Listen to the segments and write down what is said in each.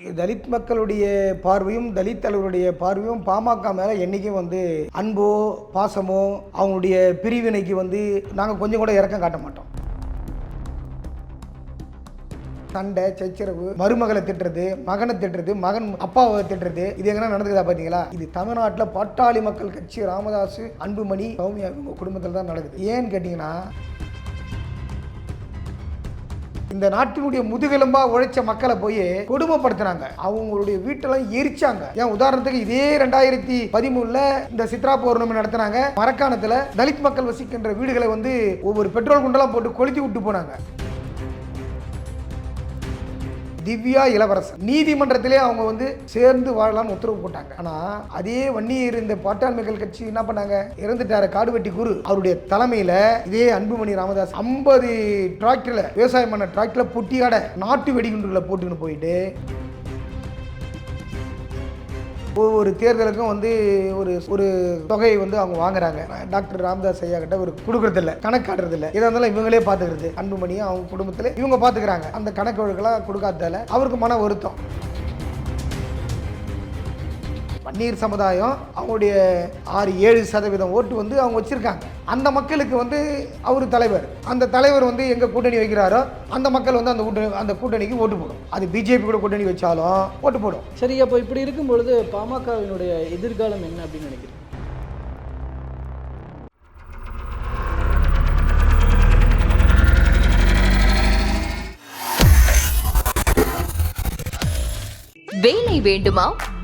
தலித் மக்களுடைய பார்வையும் தலித் தலைவருடைய பார்வையும் பாமக மேலே என்றைக்கும் வந்து அன்போ பாசமோ அவங்களுடைய பிரிவினைக்கு வந்து நாங்கள் கொஞ்சம் கூட இறக்கம் காட்ட மாட்டோம். சண்டை சச்சரவு மருமகளை திட்டுறது மகனை திட்டுறது மகன் அப்பாவை திட்டுறது இது எங்கன்னா நடந்துக்குதா பார்த்தீங்களா இது தமிழ்நாட்டில் பாட்டாளி மக்கள் கட்சி ராமதாஸ் அன்புமணி சௌமியா இவங்க குடும்பத்தில் தான் நடக்குது. ஏன்னு கேட்டிங்கன்னா இந்த நாட்டினுடைய முதுகெலும்பா உழைச்ச மக்களை போய் கொடுமைப்படுத்தினாங்க. அவங்களுடைய வீட்டெல்லாம் எரிச்சாங்க. ஏன் உதாரணத்துக்கு இதே ரெண்டாயிரத்தி பதிமூணுல இந்த சித்ரா பௌர்ணமி நடத்தினாங்க. மரக்காணத்துல தலித் மக்கள் வசிக்கின்ற வீடுகளை வந்து ஒவ்வொரு பெட்ரோல் குண்டெல்லாம் போட்டு கொளுத்தி விட்டு போனாங்க. திவ்யா இளவரசன். நீதிமன்றத்திலே அவங்க வந்து சேர்ந்து வாழலாம்னு உத்தரவு போட்டாங்க. ஆனா அதே வன்னியர் இந்த பாட்டாண்மைகள் கட்சி என்ன பண்ணாங்க? இறந்துட்டாரு. காடுவெட்டி குரு. அவருடைய தலைமையில இதே அன்புமணி ராமதாஸ் ஐம்பது டிராக்டர்ல விவசாயம் பண்ண டிராக்டர்ல பொட்டியாட நாட்டு வெடிகுண்டுகளை போட்டுக்கின்னு போயிட்டு ஒவ்வொரு தேர்தலுக்கும் வந்து ஒரு ஒரு தொகையை வந்து அவங்க வாங்குறாங்க. டாக்டர் ராம்தாஸ் ஐயா கிட்ட ஒரு கொடுக்கறதில்ல காட்டுறதில்ல. எதாக இருந்தாலும் இவங்களே பார்த்துக்கிறது அன்புமணியும் அவங்க குடும்பத்தில் இவங்க பார்த்துக்கிறாங்க அந்த கணக்கு வழக்கெல்லாம் கொடுக்காததால அவருக்கு மன வருத்தம். பன்னீர் சமுதாயம் அவங்களுடைய ஆறு ஏழு சதவீதம் ஓட்டு வந்து அவங்க வச்சிருக்காங்க. அந்த மக்களுக்கு வந்து அவர் தலைவர். அந்த தலைவர் வந்து எங்க கூட்டணி வைக்கிறாரோ அந்த மக்கள் வந்து அந்த கூட்டணி அந்த கூட்டணிக்கு ஓட்டு போடும். அது பிஜேபி கூட கூட்டணி வச்சாலும் ஓட்டு போடும். சரி அப்போ இப்படி இருக்கும் பொழுது பாமகவினுடைய எதிர்காலம் என்ன அப்படின்னு நினைக்கிறேன் வேலை வேண்டுமா?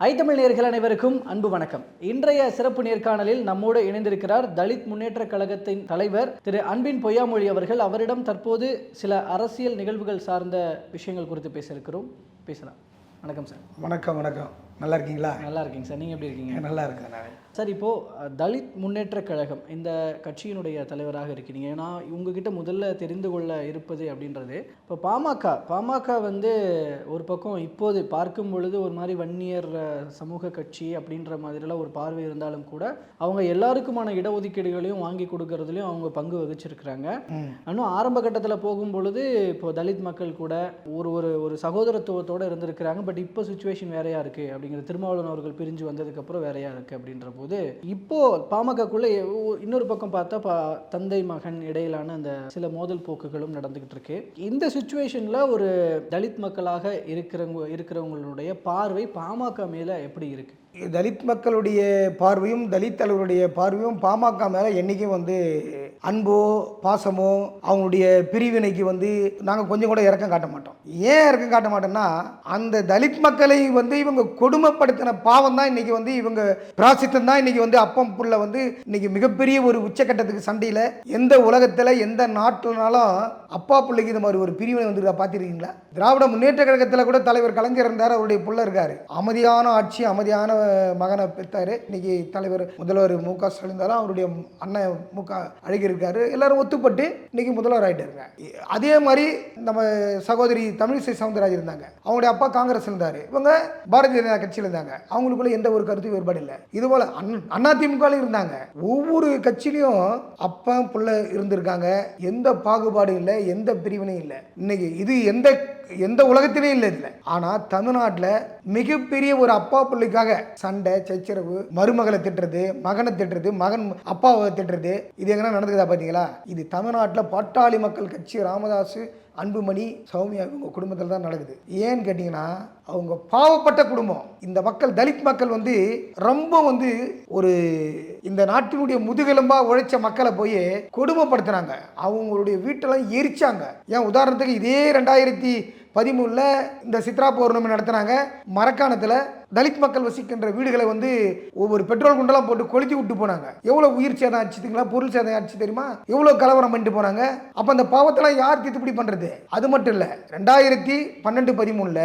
ஐத்தமிழ் நேர்கள் அனைவருக்கும் அன்பு வணக்கம். இன்றைய சிறப்பு நேர்காணலில் நம்மோடு இணைந்திருக்கிறார் தலித் முன்னேற்ற கழகத்தின் தலைவர் திரு அன்பின் பொய்யாமொழி அவர்கள். அவரிடம் தற்போது சில அரசியல் நிகழ்வுகள் சார்ந்த விஷயங்கள் குறித்து பேச இருக்கிறோம் பேசலாம். வணக்கம் சார். வணக்கம் வணக்கம். நல்லா இருக்கீங்களா? நல்லா இருக்கீங்க சார். நீங்கள் எப்படி இருக்கீங்க? நல்லா இருக்கேன் நான். சார் இப்போது தலித் முன்னேற்ற கழகம் இந்த கட்சியினுடைய தலைவராக இருக்கிறீங்க ஏன்னா உங்ககிட்ட முதல்ல தெரிந்து கொள்ள இருப்பது அப்படின்றது. இப்போ பாமக பாமக வந்து ஒரு பக்கம் இப்போது பார்க்கும் பொழுது ஒரு மாதிரி வன்னியர் சமூக கட்சி அப்படின்ற மாதிரிலாம் ஒரு பார்வை இருந்தாலும் கூட அவங்க எல்லாருக்குமான இடஒதுக்கீடுகளையும் வாங்கி கொடுக்கறதுலையும் அவங்க பங்கு வகிச்சிருக்கிறாங்க. இன்னும் ஆரம்ப கட்டத்தில் போகும் பொழுது இப்போ தலித் மக்கள் கூட ஒரு ஒரு ஒரு சகோதரத்துவத்தோடு இருந்திருக்கிறாங்க. பட் இப்போ சுச்சுவேஷன் வேறையா இருக்குது அப்படிங்கிற திருமாவளவன் அவர்கள் பிரிஞ்சு வந்ததுக்கப்புறம் வேறையா இருக்குது அப்படின்ற போது இப்போ பாமகக்குள்ளே இன்னொரு பக்கம் பார்த்தா பா தந்தை மகன் இடையிலான அந்த சில மோதல் போக்குகளும் நடந்துகிட்டு இருக்கு. இந்த சுச்சுவேஷனில் ஒரு தலித் மக்களாக இருக்கிறவங்க இருக்கிறவங்களுடைய பார்வை பாமக மேலே எப்படி இருக்கு? தலித் மக்களுடைய பார்வையும் தலித் தலைவருடைய பார்வையும் பாமக மேலே என்றைக்கும் வந்து அன்போ பாசமோ அவங்களுடைய பிரிவினைக்கு வந்து நாங்கள் கொஞ்சம் கூட இறக்கம் காட்ட மாட்டோம். ஏன் இறக்கம் காட்ட மாட்டோம்னா அந்த தலித் மக்களை வந்து இவங்க கொடுமைப்படுத்தின பாவம் தான் இன்னைக்கு வந்து இவங்க பிராசித்தம் தான் இன்னைக்கு வந்து அப்பம் புள்ள வந்து இன்னைக்கு மிகப்பெரிய ஒரு உச்சக்கட்டத்துக்கு சண்டையில் எந்த உலகத்தில் எந்த நாட்டுனாலும் அப்பா பிள்ளைக்கு இந்த மாதிரி ஒரு பிரிவினை வந்து பார்த்துருக்கீங்களா? திராவிட முன்னேற்ற கழகத்தில் கூட தலைவர் கலைஞர் இருந்தார் அவருடைய புள்ள இருக்காரு. அமைதியான ஆட்சி அமைதியான மகனை பெற்றாரு இன்னைக்கு தலைவர் முதல்வர் மு க ஸ்டாலின் அவருடைய அண்ணன் மு க அழகி இருக்காரு எல்லாரும் ஒத்துப்பட்டு இன்னைக்கு முதல்வர் ஆகிட்டாருங்க அதே மாதிரி நம்ம சகோதரி தமிழிசை சவுந்தரராஜ் இருந்தாங்க. அவங்களுடைய அப்பா காங்கிரஸ் இருந்தாரு. இவங்க பாரதிய ஜனதா கட்சியில் இருந்தாங்க. அவங்களுக்குள்ள எந்த ஒரு கருத்து வேறுபாடு இல்லை. இது போல அண்ணா திமுகலையும் இருந்தாங்க. ஒவ்வொரு கட்சியிலையும் அப்பா புள்ள இருந்திருக்காங்க. எந்த பாகுபாடும் இல்லை எந்த பிரிவினையும் இல்லை. இன்னைக்கு இது எந்த எந்த உலகத்திலே இல்லை இதில். ஆனால் தமிழ்நாட்டில் மிகப்பெரிய ஒரு அப்பா பிள்ளைக்காக சண்டை சச்சரவு மருமகளை திட்டுறது மகனை திட்டுறது மகன் அப்பாவை திட்டுறது இது எங்கன்னா நடந்துக்குதா பார்த்தீங்களா இது தமிழ்நாட்டில் பாட்டாளி மக்கள் கட்சி ராமதாஸ் அன்புமணி சௌமியா இவங்க குடும்பத்தில் தான் நடக்குது. ஏன்னு கேட்டிங்கன்னா அவங்க பாவப்பட்ட குடும்பம். இந்த மக்கள் தலித் மக்கள் வந்து ரொம்ப வந்து ஒரு இந்த நாட்டினுடைய முதுகெலும்பாக உழைச்ச மக்களை போய் கொடுமைப்படுத்துனாங்க. அவங்களுடைய வீட்டெல்லாம் எரிச்சாங்க. ஏன் உதாரணத்துக்கு இதே ரெண்டாயிரத்தி பதிமூணில் இந்த சித்ரா பௌர்ணமி நடத்துனாங்க மரக்காணத்தில் தலித் மக்கள் வசிக்கின்ற வீடுகளை வந்து ஒவ்வொரு பெட்ரோல் குண்டெல்லாம் போட்டு கொளுத்தி விட்டு போனாங்க. எவ்வளோ உயிர் சேதம் ஆச்சுங்களா பொருள் சேதம் ஆச்சு தெரியுமா? எவ்வளோ கலவரம் பண்ணிட்டு போனாங்க? அப்போ அந்த பாவத்தெல்லாம் யார் தித்துப்படி பண்ணுறது அது மட்டும் இல்லை ரெண்டாயிரத்தி பன்னெண்டு பதிமூணில்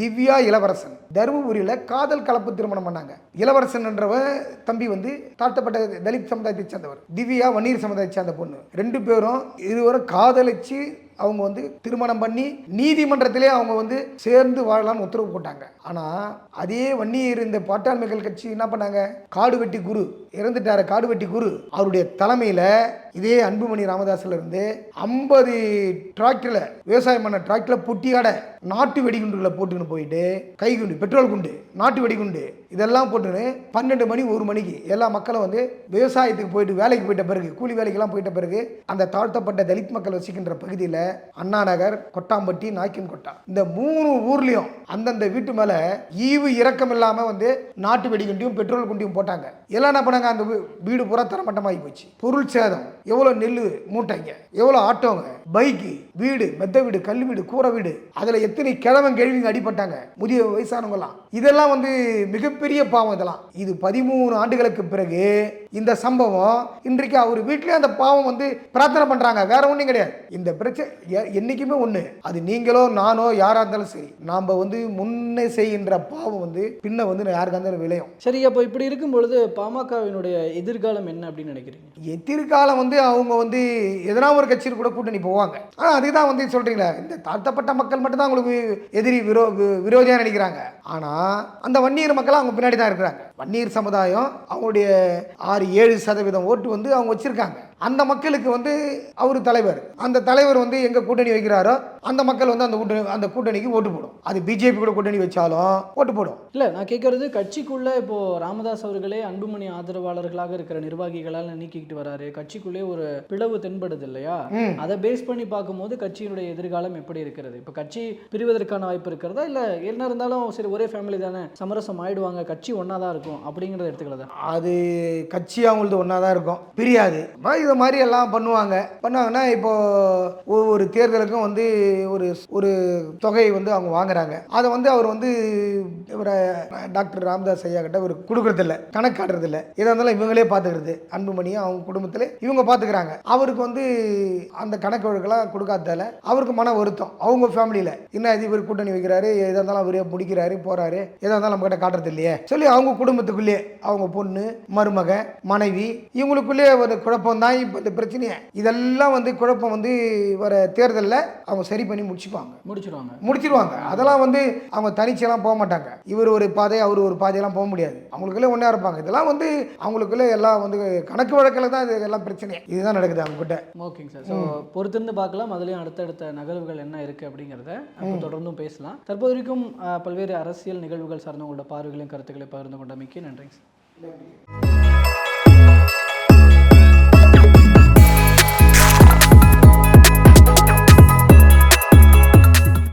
திவ்யா இளவரசன் தருமபுரியில் காதல் கலப்பு திருமணம் பண்ணாங்க. இளவரசன் என்றவன் தம்பி வந்து தாழ்த்தப்பட்ட தலித் சமுதாயத்தை சேர்ந்தவர். திவ்யா வன்னியர் சமுதாயத்தை சேர்ந்த பொண்ணு. ரெண்டு பேரும் இருவரும் காதலிச்சு அவங்க வந்து திருமணம் பண்ணி நீதிமன்றத்திலே அவங்க வந்து சேர்ந்து வாழலாம்னு உத்தரவு போட்டாங்க. ஆனால் அதே வன்னியர் இந்த பாட்டாண்மைகள் கட்சி என்ன பண்ணாங்க? காடு வெட்டி குரு இறந்துட்டாரு காடு வெட்டி குரு. அவருடைய தலைமையில் இதே அன்புமணி ராமதாஸ்ல இருந்து ஐம்பது டிராக்டரில் விவசாயம் பண்ண டிராக்டரில் பொட்டியாட நாட்டு வெடிகுண்டுகளை போட்டுன்னு போயிட்டு கைகுண்டு பெட்ரோல் குண்டு நாட்டு வெடிகுண்டு இதெல்லாம் போட்டுன்னு பன்னெண்டு மணி ஒரு மணிக்கு எல்லா மக்களும் வந்து விவசாயத்துக்கு போயிட்டு வேலைக்கு போயிட்ட பிறகு கூலி வேலைக்கெல்லாம் போயிட்ட பிறகு அந்த தாழ்த்தப்பட்ட தலித் மக்கள் வசிக்கின்ற பகுதியில் அண்ணா நகர் கொட்டாம்பட்டி நாய்க்கின் கொட்டா. இந்த மூணு ஊர்லேயும் அந்தந்த வீட்டு மேலே ஈவு இரக்கம் இல்லாமல் வந்து நாட்டு வெடிகுண்டியும் பெட்ரோல் குண்டியும் போட்டாங்க. எல்லாம் என்ன பண்ணாங்க? அந்த வீ- வீடு பூரா தரமட்டமாகி போச்சு. பொருள் சேதம். எவ்வளோ நெல் மூட்டைங்க. எவ்வளோ ஆட்டோங்க. பைக்கு வீடு மெத்த வீடு கல் வீடு கூரை வீடு. அதில் எத்தனை கிழவன் கேள்விங்க அடிபட்டாங்க முதிய வயசானவங்கலாம். இதெல்லாம் வந்து மிகப்பெரிய பாவம் இதெல்லாம். இது பதிமூணு ஆண்டுகளுக்கு பிறகு இந்த சம்பவம் இன்றைக்கு அவர் வீட்டிலே அந்த பாவம் வந்து பிரார்த்தனை பண்ணுறாங்க வேற ஒன்றும் கிடையாது. இந்த பிரச்சனை என்றைக்குமே ஒன்று அது நீங்களோ நானோ யாராக இருந்தாலும் சரி நாம் வந்து முன்னே செய்கின்ற பாவம் வந்து பின்ன வந்து யாருக்காக இருந்தாலும் விளையும். சரி அப்போ இப்படி இருக்கும் பொழுது பாமகவினுடைய எதிர்காலம் என்ன அப்படின்னு நினைக்கிறீங்க? எதிர்காலம் வந்து அவங்க வந்து எதனா ஒரு கட்சியில் கூட கூட்டணி போவாங்க. ஆனால் அதுதான் வந்து சொல்கிறீங்களா இந்த தாழ்த்தப்பட்ட மக்கள் மட்டும்தான் அவங்களுக்கு எதிரி விரோ விரோதியாக நினைக்கிறாங்க. ஆனால் அந்த வன்னியர் மக்கள் அவங்க பின்னாடி தான் இருக்கிறாங்க. வன்னியர் சமுதாயம் அவங்களுடைய ஆறு ஏழு சதவீதம் ஓட்டு வந்து அவங்க வச்சுருக்காங்க. அந்த மக்களுக்கு வந்து அவர் தலைவர். அந்த தலைவர் வந்து எங்க கூட்டணி வைக்கிறாரோ அந்த மக்கள் வந்து அந்த கூட்டணி அந்த கூட்டணிக்கு ஓட்டு போடும். அது பிஜேபி கூட கூட்டணி வச்சாலும் ஓட்டு போடும். இல்லை நான் கேட்கறது கட்சிக்குள்ள இப்போ ராமதாஸ் அவர்களே அன்புமணி ஆதரவாளர்களாக இருக்கிற நிர்வாகிகளால் நீக்கிக்கிட்டு வராரு. கட்சிக்குள்ளே ஒரு பிளவு தென்படுது இல்லையா. அதை பேஸ் பண்ணி பார்க்கும்போது கட்சியினுடைய எதிர்காலம் எப்படி இருக்கிறது? இப்போ கட்சி பிரிவதற்கான வாய்ப்பு இருக்கிறதா? இல்லை என்ன இருந்தாலும் சரி ஒரே ஃபேமிலி தானே சமரசம் ஆயிடுவாங்க கட்சி ஒன்றா தான் இருக்கும் அப்படிங்கிறத எடுத்துக்கிறதா அது கட்சி அவங்களது ஒன்றா தான் இருக்கும். பிரியாது. அம்மா மாதிரி எல்லாம் பண்ணுவாங்க. பண்ணுவாங்கன்னா இப்போ ஒவ்வொரு தேர்தலுக்கும் வந்து ஒரு ஒரு தொகையை வந்து அவங்க வாங்குறாங்க. அதை வந்து அவர் வந்து இவரை டாக்டர் ராம்தாஸ் ஐயா கிட்ட அவர் கொடுக்கறதில்ல. கணக்கு காட்டுறதில்ல எதாக இருந்தாலும் இவங்களே பார்த்துக்கிறது அன்புமணியும் அவங்க குடும்பத்தில் இவங்க பார்த்துக்கிறாங்க அவருக்கு வந்து அந்த கணக்கு வழக்கெல்லாம் கொடுக்காததால அவருக்கு மன வருத்தம். அவங்க ஃபேமிலியில் என்ன இது இவர் கூட்டணி வைக்கிறாரு? எதாக இருந்தாலும் அவரே முடிக்கிறாரு போகிறாரு எதாக இருந்தாலும் நம்ம கிட்ட காட்டுறது இல்லையே சொல்லி அவங்க குடும்பத்துக்குள்ளேயே அவங்க பொண்ணு மருமக மனைவி இவங்களுக்குள்ளேயே ஒரு குழப்பம் தான் இப்போ இந்த பிரச்சனையே இதெல்லாம் வந்து குழப்பம் வந்து வர தேர்தலில் அவங்க சரி பண்ணி முடிச்சுப்பாங்க. முடிச்சிருவாங்க. முடிச்சிருவாங்க. அதெல்லாம் வந்து அவங்க தனிச்செல்லாம் போக மாட்டாங்க. இவர் ஒரு பாதை அவர் ஒரு பாதையெல்லாம் போக முடியாது. அவங்களுக்குள்ளே ஒன்றா இருப்பாங்க. இதெல்லாம் வந்து அவங்களுக்குள்ளே எல்லாம் வந்து கணக்கு வழக்கில் தான் இது எல்லாம் பிரச்சனை. இதுதான் நடக்குது அவங்க கிட்ட ஓகேங்க சார். ஸோ பொறுத்திருந்து பார்க்கலாம். அதுலேயும் அடுத்தடுத்த நகர்வுகள் என்ன இருக்குது அப்படிங்கிறத அப்போ தொடர்ந்தும் பேசலாம். தற்போது வரைக்கும் பல்வேறு அரசியல் நிகழ்வுகள் சார்ந்த உங்களோட பார்வைகளையும் கருத்துக்களை பகிர்ந்து கொண்டமைக்கு நன்றிங்க சார்.